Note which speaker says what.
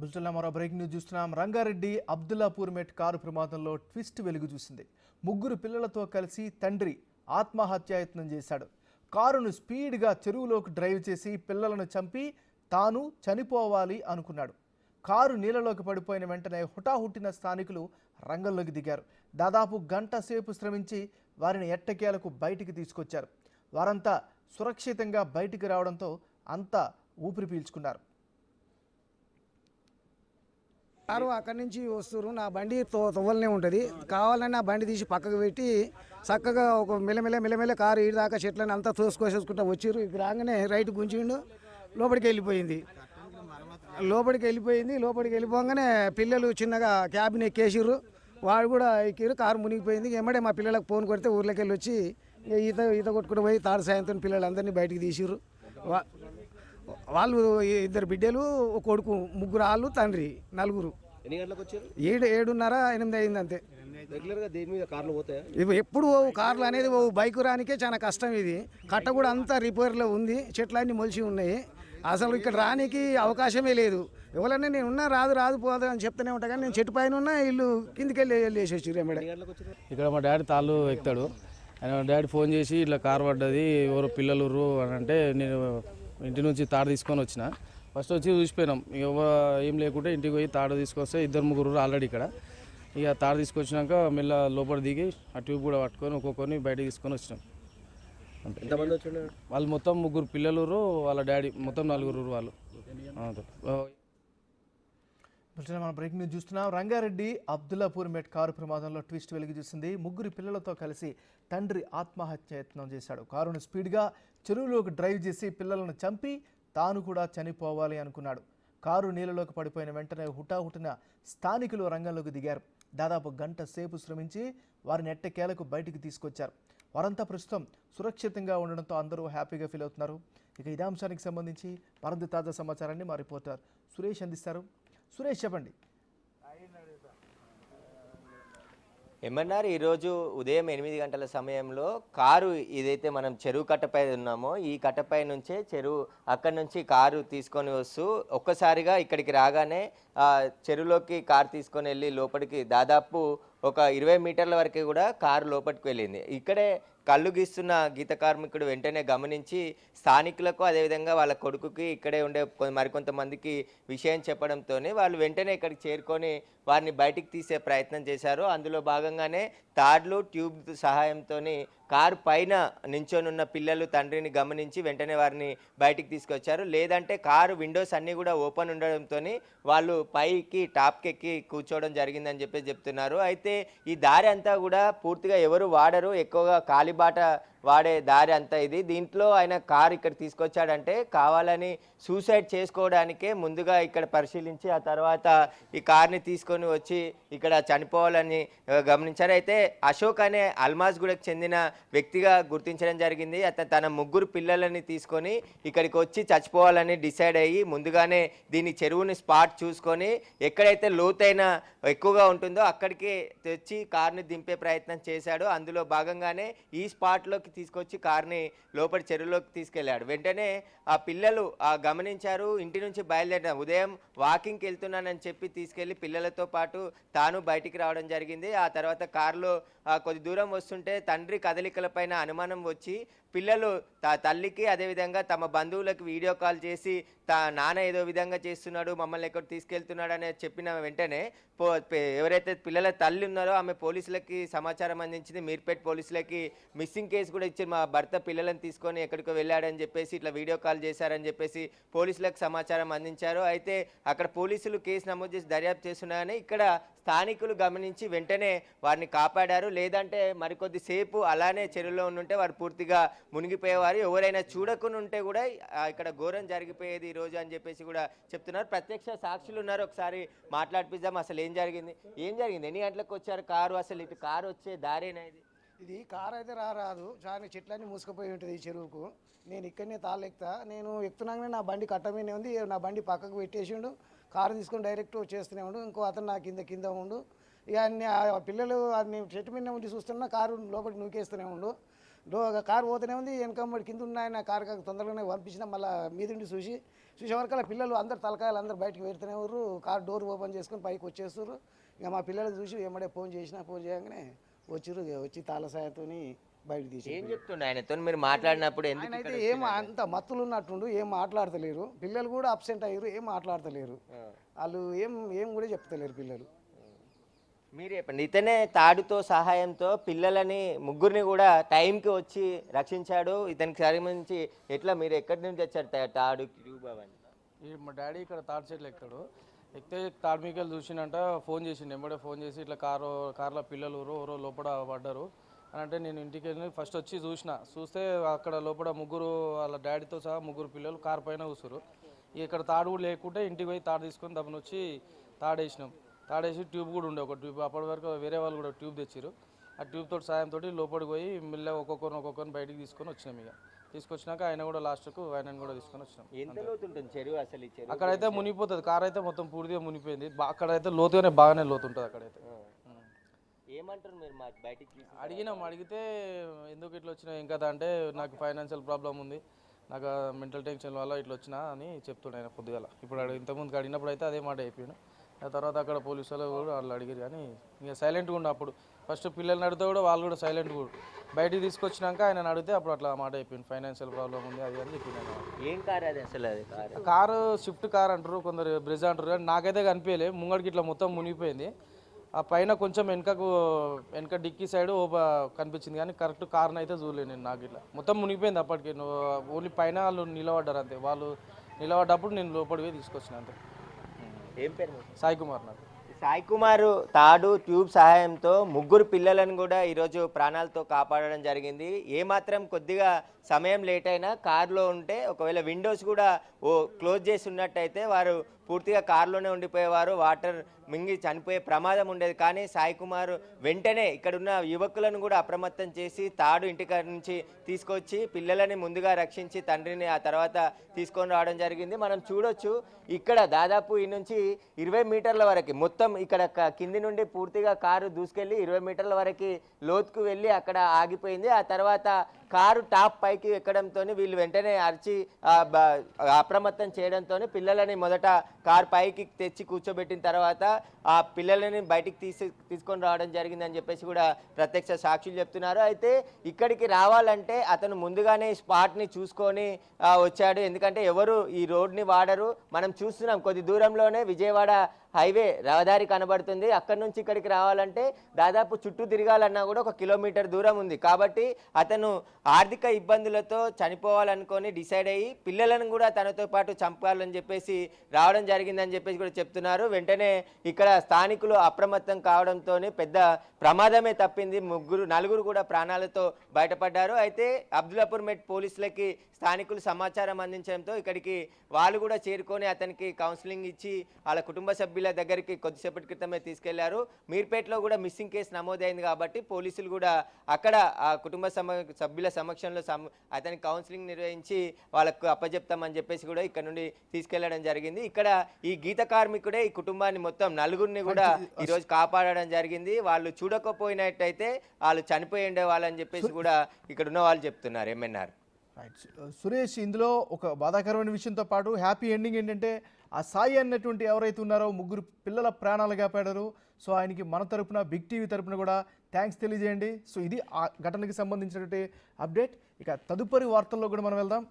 Speaker 1: బుల్టన్లో మరో breaking news చూస్తున్నాం. Rangareddy Abdullapurmet car ప్రమాదంలో ట్విస్ట్ వెలుగు చూసింది. ముగ్గురు పిల్లలతో కలిసి తండ్రి ఆత్మహత్యాయత్నం చేశాడు. కారును స్పీడ్గా చెరువులోకి డ్రైవ్ చేసి పిల్లలను చంపి తాను చనిపోవాలి అనుకున్నాడు. కారు నీళ్ళలోకి పడిపోయిన వెంటనే హుటాహుట్టిన స్థానికులు రంగంలోకి దిగారు. దాదాపు గంట సేపు శ్రమించి వారిని ఎట్టకేలకు బయటికి తీసుకొచ్చారు. వారంతా సురక్షితంగా బయటికి రావడంతో అంతా ఊపిరి పీల్చుకున్నారు.
Speaker 2: కారు అక్కడి నుంచి వస్తున్నారు నా బండి తో- తవ్వలనే ఉంటుంది. కావాలని నా బండి తీసి పక్కకు పెట్టి చక్కగా ఒక మెల్లమెల్ల మెల్లమెల్ల కారు ఈడి దాకా చెట్లని అంతా తోసుకొసేసుకుంటా వచ్చిర్రు. ఇక్కడ రాగానే రైట్ గుంజిండు. లోపలికి వెళ్ళిపోయింది. లోపలికి వెళ్ళిపోయింది. లోపలికి వెళ్ళిపోగానే పిల్లలు చిన్నగా క్యాబిన్ ఎక్కేసిర్రు. వాడు కూడా ఎక్కిరు కారు మునిగిపోయింది. ఎమ్మడే మా పిల్లలకు ఫోన్ కొడితే ఊర్లోకి వెళ్ళి వచ్చి ఈత ఈత కొట్టుకుంటూ పోయి తాడు సాయంత్రం పిల్లలందరినీ బయటికి తీసిర్రు. వా- వాళ్ళు ఇద్దరు బిడ్డలు ఒక కొడుకు ముగ్గురు వాళ్ళు తండ్రి నలుగురు.
Speaker 3: ఎన్ని గంటలకు వచ్చారు?
Speaker 2: ఏడు ఏడున్నర ఎనిమిది అయింది అంతే
Speaker 3: రెగ్యులర్గా దేని మీద కార్లు పోతాయా?
Speaker 2: ఇవి ఎప్పుడు పోవు కార్లు అనేది పోవు. బైక్ రానికే చాలా కష్టం ఇది. కట్ట కూడా అంతా రిపేర్లో ఉంది. చెట్లన్నీ మొలిచి ఉన్నాయి. అసలు ఇక్కడ రానికి అవకాశమే లేదు. ఎవరన్నా నేను ఉన్నా రాదు రాదు పోదు అని చెప్తూనే ఉంటా కానీ నేను చెట్టు పైన ఉన్నా ఇల్లు కిందికి వెళ్ళి వెళ్ళేసి వచ్చి
Speaker 4: ఇక్కడ మా డాడీ తాళ్ళు ఎక్కుతాడు. ఆయన మా డాడీ ఫోన్ చేసి ఇట్లా కారు పడ్డది ఎవరు పిల్లలు అని అంటే నేను ఇంటి నుంచి తాడు తీసుకొని వచ్చిన. ఫస్ట్ వచ్చి చూసిపోయినాం. ఇక ఏం లేకుంటే ఇంటికి పోయి తాడు తీసుకొస్తే ఇద్దరు ముగ్గురు ఆల్రెడీ ఇక్కడ. ఇక తాడు తీసుకొచ్చినాక మెల్ల లోపల దిగి ఆ ట్యూబ్ కూడా పట్టుకొని ఒక్కొక్కరిని బయటకు తీసుకొని వచ్చినాం. వాళ్ళు మొత్తం ముగ్గురు పిల్లలు వాళ్ళ డాడీ మొత్తం నలుగురు వాళ్ళు.
Speaker 1: మనం బ్రేకింగ్ న్యూస్ చూస్తున్నాం. రంగారెడ్డి అబ్దుల్లాపూర్ మెట్ కారు ప్రమాదంలో ట్విస్ట్ వెలుగు చూసింది. ముగ్గురు పిల్లలతో కలిసి తండ్రి ఆత్మహత్యయత్నం చేశాడు. కారును స్పీడ్గా చెరువులోకి డ్రైవ్ చేసి పిల్లలను చంపి తాను కూడా చనిపోవాలి అనుకున్నాడు. కారు నీళ్ళలోకి పడిపోయిన వెంటనే హుటాహుటిన స్థానికులు రంగంలోకి దిగారు. దాదాపు గంట సేపు శ్రమించి వారిని ఎట్టకేలకు బయటికి తీసుకొచ్చారు. వారంతా ప్రస్తుతం సురక్షితంగా ఉండడంతో అందరూ హ్యాపీగా ఫీల్ అవుతున్నారు. ఇక ఇదే అంశానికి సంబంధించి మరింత తాజా సమాచారాన్ని మా రిపోర్టర్ సురేష్ అందిస్తారు. సురేష్ చెప్పండి.
Speaker 5: ఏమన్నారు? ఈరోజు ఉదయం ఎనిమిది గంటల సమయంలో కారు ఏదైతే మనం చెరువు కట్టపై ఉన్నామో ఈ కట్టపై నుంచే చెరువు అక్కడి నుంచి కారు తీసుకొని వస్తూ ఒక్కసారిగా ఇక్కడికి రాగానే చెరువులోకి కారు తీసుకొని వెళ్ళి లోపలికి దాదాపు ఒక ఇరవై మీటర్ల వరకు కూడా కారు లోపలికి వెళ్ళింది. ఇక్కడే కళ్ళు గీస్తున్న గీత కార్మికుడు వెంటనే గమనించి స్థానికులకు అదేవిధంగా వాళ్ళ కొడుకుకి ఇక్కడే ఉండే మరికొంతమందికి విషయం చెప్పడంతో వాళ్ళు వెంటనే ఇక్కడికి చేరుకొని వారిని బయటికి తీసే ప్రయత్నం చేశారు. అందులో భాగంగానే తాడ్లు ట్యూబ్ సహాయంతో కారు పైన నించోనున్న పిల్లలు తండ్రిని గమనించి వెంటనే వారిని బయటికి తీసుకొచ్చారు. లేదంటే కారు విండోస్ అన్నీ కూడా ఓపెన్ ఉండడంతో వాళ్ళు పైకి టాప్కెక్కి కూర్చోవడం జరిగిందని చెప్పి చెప్తున్నారు. అయితే ఈ దారి అంతా కూడా పూర్తిగా ఎవరు వాడరు. ఎక్కువగా కాలిబాట వాడే దారి అంతా ఇది. దీంట్లో ఆయన కారు ఇక్కడ తీసుకొచ్చాడంటే కావాలని సూసైడ్ చేసుకోవడానికే ముందుగా ఇక్కడ పరిశీలించి ఆ తర్వాత ఈ కార్ని తీసుకొని వచ్చి ఇక్కడ చనిపోవాలని గమనించారు. అయితే అశోక్ అనే అల్మాజ్గూడకు చెందిన వ్యక్తిగా గుర్తించడం జరిగింది. అతను తన ముగ్గురు పిల్లలని తీసుకొని ఇక్కడికి వచ్చి చచ్చిపోవాలని డిసైడ్ అయ్యి ముందుగానే దీని చెరువుని స్పాట్ చూసుకొని ఎక్కడైతే లోతైన ఎక్కువగా ఉంటుందో అక్కడికి తెచ్చి కార్ని దింపే ప్రయత్నం చేశాడు. అందులో భాగంగానే ఈ స్పాట్లోకి తీసుకొచ్చి కార్ని లోపలి చెరువులోకి తీసుకెళ్ళాడు. వెంటనే ఆ పిల్లలు ఆ గమనించారు ఇంటి నుంచి బయలుదేరిన ఉదయం వాకింగ్కి వెళ్తున్నానని చెప్పి తీసుకెళ్ళి పిల్లలతో పాటు తాను బయటికి రావడం జరిగింది. ఆ తర్వాత కారులో కొద్ది దూరం వస్తుంటే తండ్రి కదలికలపైన అనుమానం వచ్చి పిల్లలు త తల్లికి అదేవిధంగా తమ బంధువులకు వీడియో కాల్ చేసి తా నాన్న ఏదో విధంగా చేస్తున్నాడు మమ్మల్ని ఎక్కడ తీసుకెళ్తున్నాడు అని చెప్పిన వెంటనే పో ఎవరైతే పిల్లల తల్లి ఉన్నారో ఆమె పోలీసులకి సమాచారం అందించింది. మీర్పేట్ పోలీసులకి మిస్సింగ్ కేసు కూడా ఇచ్చి మా భర్త పిల్లలను తీసుకొని ఎక్కడికో వెళ్ళాడని చెప్పేసి ఇట్లా వీడియో కాల్ చేశారని చెప్పేసి పోలీసులకు సమాచారం అందించారు. అయితే అక్కడ పోలీసులు కేసు నమోదు చేసి దర్యాప్తు చేస్తున్నారని ఇక్కడ స్థానికులు గమనించి వెంటనే వారిని కాపాడారు. లేదంటే మరికొద్దిసేపు అలానే చెరువులో ఉండుంటే వారు పూర్తిగా మునిగిపోయేవారు. ఎవరైనా చూడకుండా ఉంటే కూడా ఇక్కడ ఘోరం జరిగిపోయేది ఈరోజు రోజు అని చెప్పేసి కూడా చెప్తున్నారు. ప్రత్యక్ష సాక్షులు ఉన్నారు. ఒకసారి మాట్లాడిపిద్దాం. అసలు ఏం జరిగింది? ఏం జరిగింది? ఎన్ని గంటలకు వచ్చారు కారు? అసలు ఇటు కారు వచ్చే దారేనా ఇది?
Speaker 2: ఇది కారు అయితే రారాదు. చాలా చెట్లన్నీ మూసుకుపోయి ఉంటుంది ఈ చెరువుకు. నేను ఇక్కడనే తాళ్ళు నేను ఎక్కుతున్నాగానే నా బండి కట్టమీనే ఉంది. నా బండి పక్కకు పెట్టేసిండు. కారు తీసుకొని డైరెక్ట్ వచ్చేస్తూనే ఉండు ఇంకో అతను నా కింద కింద ఉండు. ఇక అన్ని ఆ పిల్లలు అది నేను చెట్టు మీద ఉండి చూస్తున్నా కారు లోపలికి నూకేస్తూనే ఉండు. కారు పోతూనే ఉంది వెనకమ్మడి కింద ఉన్నాయని ఆయన కారు కాక తొందరగానే పంపించిన మళ్ళీ మీదుండి చూసి చూసే వరకు పిల్లలు అందరు తలకాయలు అందరు బయటకు పెడుతూనే ఉన్నారు కారు డోర్ ఓపెన్ చేసుకొని పైకి వచ్చేస్తారు ఇక మా పిల్లలు చూసి ఏమడే ఫోన్ చేసినా ఫోన్ చేయగానే వచ్చిర్రు ఇక వచ్చి తాళ బయటకు తీసి
Speaker 5: ఏం చెప్తుండే? ఆయనతో మీరు మాట్లాడినప్పుడు ఎందుకు
Speaker 2: ఆయన
Speaker 5: ఇక్కడ
Speaker 2: అయితే ఏం అంత మత్తులు ఉన్నట్టుండు ఏం మాట్లాడతలేరు. పిల్లలు కూడా అబ్సెంట్ అయ్యారు ఏం మాట్లాడతలేరు. వాళ్ళు ఏం ఏం కూడా చెప్తలేరు పిల్లలు.
Speaker 5: మీరు చెప్పండి. ఇతనే తాడుతో సహాయంతో పిల్లలని ముగ్గురిని కూడా టైంకి వచ్చి రక్షించాడు. ఇతనికి సంబంధించి ఎట్లా మీరు ఎక్కడి నుంచి వచ్చారు తా- తాడు ట్యూబ్ అవన్నీ?
Speaker 4: ఈ మా డాడీ ఇక్కడ తాటి చెట్లు ఎక్కుతాడు ఎక్కితే తాడు మీకెళ్ళి చూసిండంట ఫోన్ చేసిండు. ఎంబడే ఫోన్ చేసి ఇట్లా కారు కార్లో పిల్లలు ఊరు ఊరు లోపల పడ్డారు. అని అంటే నేను ఇంటికి వెళ్ళి ఫస్ట్ వచ్చి చూసిన. చూస్తే అక్కడ లోపల ముగ్గురు వాళ్ళ డాడీతో సహా ముగ్గురు పిల్లలు కారు పైన కూర్చురు ఇక్కడ తాడు కూడా లేకుంటే ఇంటికి పోయి తాడు తీసుకొని దబ్బున వచ్చి తాడేసినాం. తాడేసి ట్యూబ్ కూడా ఉండే ఒక ట్యూబ్ అప్పటి వరకు వేరే వాళ్ళు కూడా ట్యూబ్ తెచ్చారు ఆ ట్యూబ్ తోటి సాయంతో లోపలికి పోయి మెల్లగా ఒక్కొక్కరిని ఒక్కొక్కరిని బయటికి తీసుకొని వచ్చినాం ఇక. తీసుకొచ్చినాక ఆయన కూడా లాస్ట్కు ఆయనను కూడా తీసుకొని వచ్చినాం.
Speaker 5: లోతుంటుంది
Speaker 4: అక్కడైతే మునిగిపోతుంది. కార్ అయితే మొత్తం పూర్తిగా మునిగిపోయింది. బా- అక్కడైతే లోతుగానే బాగానే లోతు ఉంటుంది అక్కడైతే.
Speaker 5: ఏమంటారు మీరు మా బయటికి
Speaker 4: అడిగినాం అడిగితే ఎందుకు ఇట్లా వచ్చినా ఏం కదా అంటే నాకు ఫైనాన్షియల్ ప్రాబ్లం ఉంది నాకు మెంటల్ టెన్షన్ వల్ల ఇట్లా వచ్చినా అని చెప్తుండే ఆయన పొద్దుగాల. ఇప్పుడు అడిగి ఇంతకుముందుకు అడిగినప్పుడు అయితే అదే మాట అయిపోయాను ఆ తర్వాత అక్కడ పోలీసు వాళ్ళు కూడా వాళ్ళు అడిగారు కానీ ఇక సైలెంట్గా ఉండే అప్పుడు. ఫస్ట్ పిల్లల్ని అడిగితే కూడా వాళ్ళు కూడా సైలెంట్గా కూడా బయటికి తీసుకొచ్చినాక ఆయన అడిగితే అప్పుడు అట్లా మాట అయిపోయింది ఫైనాన్షియల్ ప్రాబ్లం ఉంది అది అని చెప్పింది.
Speaker 5: ఏం కారు అది అసలు అది కారు?
Speaker 4: కారు స్విఫ్ట్ కార్ అంటారు కొందరు బ్రిజ్ అంటారు కానీ నాకైతే కనిపించలే. ముంగడికి ఇట్లా మొత్తం మునిగిపోయింది. ఆ పైన కొంచెం వెనకకు వెనక డిక్కీ సైడ్ కనిపించింది కానీ కరెక్ట్ కార్ని అయితే చూడలేదు నేను నాకు ఇట్లా. మొత్తం మునిగిపోయింది అప్పటికి. ఓన్లీ పైన వాళ్ళు నిలబడ్డారు అంతే. వాళ్ళు నిలబడ్డప్పుడు నేను లోపలికి తీసుకొచ్చిన అంతే.
Speaker 5: ఏం పేరు?
Speaker 4: సాయి కుమార్ నాకు
Speaker 5: సాయి కుమార్ తాడు ట్యూబ్ సహాయంతో ముగ్గురు పిల్లలను కూడా ఈరోజు ప్రాణాలతో కాపాడడం జరిగింది. ఏమాత్రం కొద్దిగా సమయం లేట్ అయినా కారులో ఉంటే ఒకవేళ విండోస్ కూడా ఓ క్లోజ్ చేసి ఉన్నట్టయితే వారు పూర్తిగా కారులోనే ఉండిపోయేవారు. వాటర్ మింగి చనిపోయే ప్రమాదం ఉండేది. కానీ సాయి కుమార్ వెంటనే ఇక్కడున్న యువకులను కూడా అప్రమత్తం చేసి తాడు ఇంటికాడ నుంచి తీసుకొచ్చి పిల్లలని ముందుగా రక్షించి తండ్రిని ఆ తర్వాత తీసుకొని రావడం జరిగింది. మనం చూడొచ్చు ఇక్కడ దాదాపు ఈ నుంచి ఇరవై మీటర్ల వరకు మొత్తం ఇక్కడ కింది నుండి పూర్తిగా కారు దూసుకెళ్ళి ఇరవై మీటర్ల వరకు లోతుకు వెళ్ళి అక్కడ ఆగిపోయింది. ఆ తర్వాత కారు టాప్ పైకి ఎక్కడంతో వీళ్ళు వెంటనే అరిచి అప్రమత్తం చేయడంతో పిల్లలని మొదట కార్ పైకి తెచ్చి కూర్చోబెట్టిన తర్వాత ఆ పిల్లలని బయటికి తీసి తీసుకొని రావడం జరిగిందని చెప్పేసి కూడా ప్రత్యక్ష సాక్షులు చెప్తున్నారు. అయితే ఇక్కడికి రావాలంటే అతను ముందుగానే స్పాట్ని చూసుకొని వచ్చాడు. ఎందుకంటే ఎవరు ఈ రోడ్ని వాడరు. మనం చూస్తున్నాం కొద్ది దూరంలోనే విజయవాడ హైవే రహదారి కనబడుతుంది. అక్కడి నుంచి ఇక్కడికి రావాలంటే దాదాపు చుట్టూ తిరగాలన్నా కూడా ఒక కిలోమీటర్ దూరం ఉంది. కాబట్టి అతను ఆర్థిక ఇబ్బందులతో చనిపోవాలనుకొని డిసైడ్ అయ్యి పిల్లలను కూడా తనతో పాటు చంపాలని చెప్పేసి రావడం జరిగిందని చెప్పేసి కూడా చెప్తున్నారు. వెంటనే ఇక్కడ స్థానికులు అప్రమత్తం కావడంతో పెద్ద ప్రమాదమే తప్పింది. ముగ్గురు నలుగురు కూడా ప్రాణాలతో బయటపడ్డారు. అయితే అబ్దుల్లాపూర్ మెట్ పోలీసులకి స్థానికులు సమాచారం అందించడంతో ఇక్కడికి వాళ్ళు కూడా చేరుకొని అతనికి కౌన్సిలింగ్ ఇచ్చి వాళ్ళ కుటుంబ సభ్యులు దగ్గరికి కొద్దిసేపటి క్రితమే తీసుకెళ్ళారు. మీర్పేటలో కూడా మిస్సింగ్ కేసు నమోదైంది కాబట్టి పోలీసులు కూడా అక్కడ ఆ కుటుంబ సమ సభ్యుల సమక్షంలో సమ అతనికి కౌన్సిలింగ్ నిర్వహించి వాళ్ళకు అప్పజెప్తామని చెప్పేసి కూడా ఇక్కడ నుండి తీసుకెళ్ళడం జరిగింది. ఇక్కడ ఈ గీత కార్మికుడే ఈ కుటుంబాన్ని మొత్తం నలుగురిని కూడా ఈరోజు కాపాడడం జరిగింది. వాళ్ళు చూడకపోయినట్టయితే వాళ్ళు చనిపోయి ఉండే వాళ్ళని చెప్పేసి కూడా ఇక్కడ ఉన్న వాళ్ళు చెప్తున్నారు ఎంఎన్ఆర్
Speaker 1: సురేష్ uh, ఇందులో ఒక బాధాకరమైన విషయంతో పాటు హ్యాపీ ఎండింగ్ ఏంటంటే ఆ సాయి అన్నటువంటి ఎవరైతే ఉన్నారో ముగ్గురు పిల్లల ప్రాణాలు కాపాడారు. సో ఆయనకి మన తరపున బిగ్ టీవీ తరపున కూడా థ్యాంక్స్ తెలియజేయండి. సో ఇది ఆ ఘటనకి సంబంధించినటువంటి అప్డేట్. ఇక తదుపరి వార్తల్లో కూడా మనం వెళ్దాం.